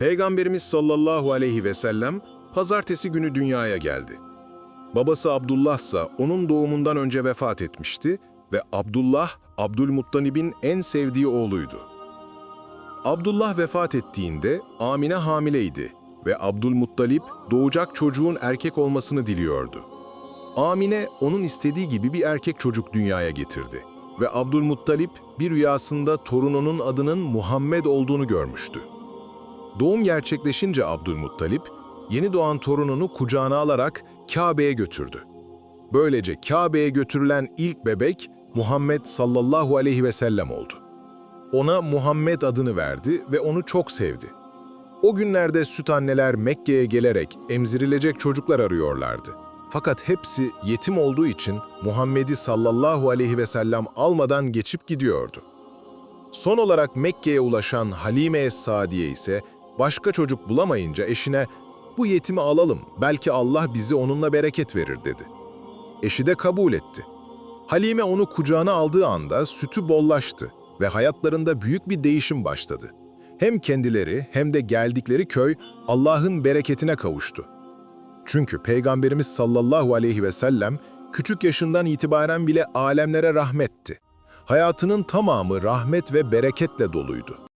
Peygamberimiz sallallahu aleyhi ve sellem pazartesi günü dünyaya geldi. Babası Abdullah ise onun doğumundan önce vefat etmişti ve Abdullah, Abdülmuttalib'in en sevdiği oğluydu. Abdullah vefat ettiğinde Amine hamileydi ve Abdülmuttalip doğacak çocuğun erkek olmasını diliyordu. Amine onun istediği gibi bir erkek çocuk dünyaya getirdi ve Abdülmuttalip bir rüyasında torununun adının Muhammed olduğunu görmüştü. Doğum gerçekleşince Abdülmuttalip, yeni doğan torununu kucağına alarak Kabe'ye götürdü. Böylece Kabe'ye götürülen ilk bebek Muhammed sallallahu aleyhi ve sellem oldu. Ona Muhammed adını verdi ve onu çok sevdi. O günlerde süt anneler Mekke'ye gelerek emzirilecek çocuklar arıyorlardı. Fakat hepsi yetim olduğu için Muhammed'i sallallahu aleyhi ve sellem almadan geçip gidiyordu. Son olarak Mekke'ye ulaşan Halime Es-Sadiye ise başka çocuk bulamayınca eşine "Bu yetimi alalım, belki Allah bizi onunla bereket verir." dedi. Eşi de kabul etti. Halime onu kucağına aldığı anda sütü bollaştı ve hayatlarında büyük bir değişim başladı. Hem kendileri hem de geldikleri köy Allah'ın bereketine kavuştu. Çünkü Peygamberimiz sallallahu aleyhi ve sellem küçük yaşından itibaren bile alemlere rahmetti. Hayatının tamamı rahmet ve bereketle doluydu.